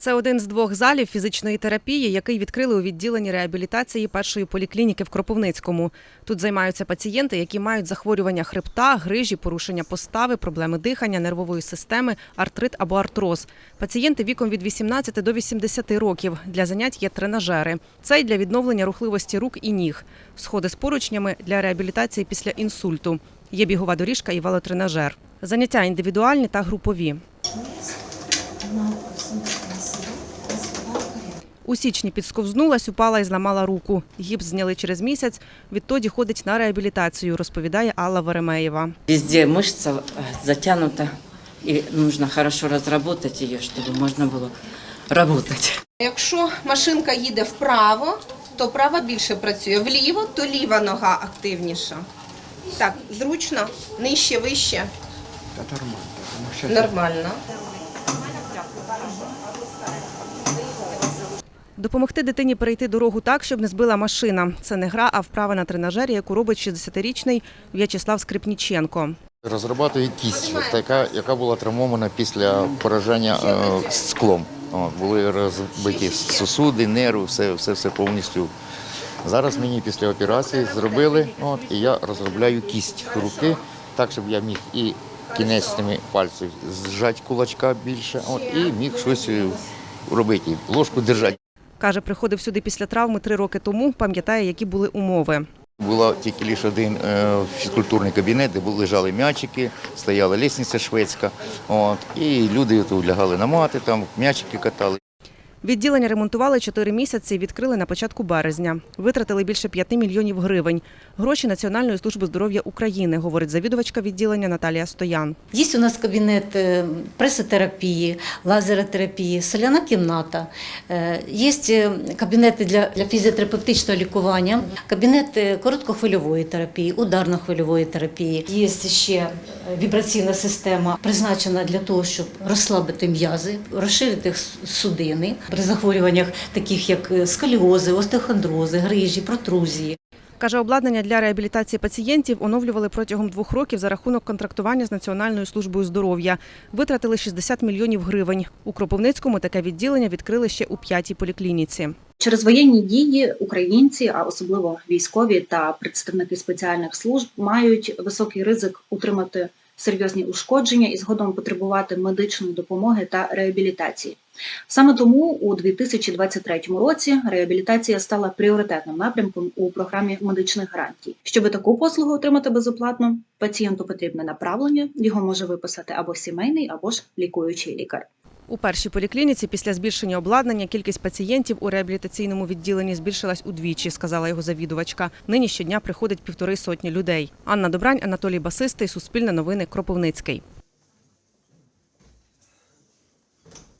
Це один з двох залів фізичної терапії, який відкрили у відділенні реабілітації першої поліклініки в Кропивницькому. Тут займаються пацієнти, які мають захворювання хребта, грижі, порушення постави, проблеми дихання, нервової системи, артрит або артроз. Пацієнти віком від 18 до 80 років. Для занять є тренажери. Це для відновлення рухливості рук і ніг. Сходи з поручнями для реабілітації після інсульту. Є бігова доріжка і велотренажер. Заняття індивідуальні та групові. У січні підсковзнулась, упала і зламала руку. Гіпс зняли через місяць. Відтоді ходить на реабілітацію, розповідає Алла Веремеєва. Везде мышца э, затянута, и нужно хорошо разработать ее, чтобы можно было работать. Якщо машинка їде вправо, то права більше працює. Вліво, то ліва нога активніша. Так, зручно, нижче, вище. Нормально. Допомогти дитині перейти дорогу так, щоб не збила машина. Це не гра, а вправа на тренажері, яку робить 60-річний В'ячеслав Скрипніченко. Розробляю кість, така, яка була травмована після пораження е, склом. Були розбиті сосуди, нерви, все, все, все повністю. Зараз мені після операції зробили, от, і я розробляю кість руки, так, щоб я міг і кінецями пальців зжати кулачка більше, от, і міг щось е, робити, ложку держати. Каже, приходив сюди після травми три роки тому, пам'ятає, які були умови. Була тільки лише один е, фізкультурний кабінет, де лежали м'ячики, стояла лісниця шведська. От, і люди лягали на мати, там м'ячики катали. Відділення ремонтували чотири місяці і відкрили на початку березня. Витратили більше 5 мільйонів гривень. Гроші Національної служби здоров'я України, говорить завідувачка відділення Наталія Стоян. Есть у нас кабінет е, пресотерапії, лазеротерапії, соляна кімната. Е, Є е, кабінети для, фізіотерапевтичного лікування, кабінет е, короткохвильової терапії, ударно-хвильової терапії. Є ще вібраційна система, призначена для того, щоб розслабити м'язи, розширити судини при захворюваннях, таких як е, сколіози, остеохондрози, грижі, протрузії. Каже, обладнання для реабілітації пацієнтів оновлювали протягом двох років за рахунок контрактування з Національною службою здоров'я. Витратили 60 мільйонів гривень. У Кропивницькому таке відділення відкрили ще у п'ятій поліклініці. Через воєнні дії українці, а особливо військові та представники спеціальних служб, мають високий ризик утримати серйозні ушкодження і згодом потребувати медичної допомоги та реабілітації. Саме тому у 2023 році реабілітація стала пріоритетним напрямком у програмі медичних гарантій. Щоб таку послугу отримати безоплатно, пацієнту потрібне направлення. Його може виписати або сімейний, або ж лікуючий лікар. У першій поліклініці після збільшення обладнання кількість пацієнтів у реабілітаційному відділенні збільшилась удвічі, сказала його завідувачка. Нині щодня приходить півтори сотні людей. Анна Добрань, Анатолій Басистий, Суспільне новини, Кропивницький.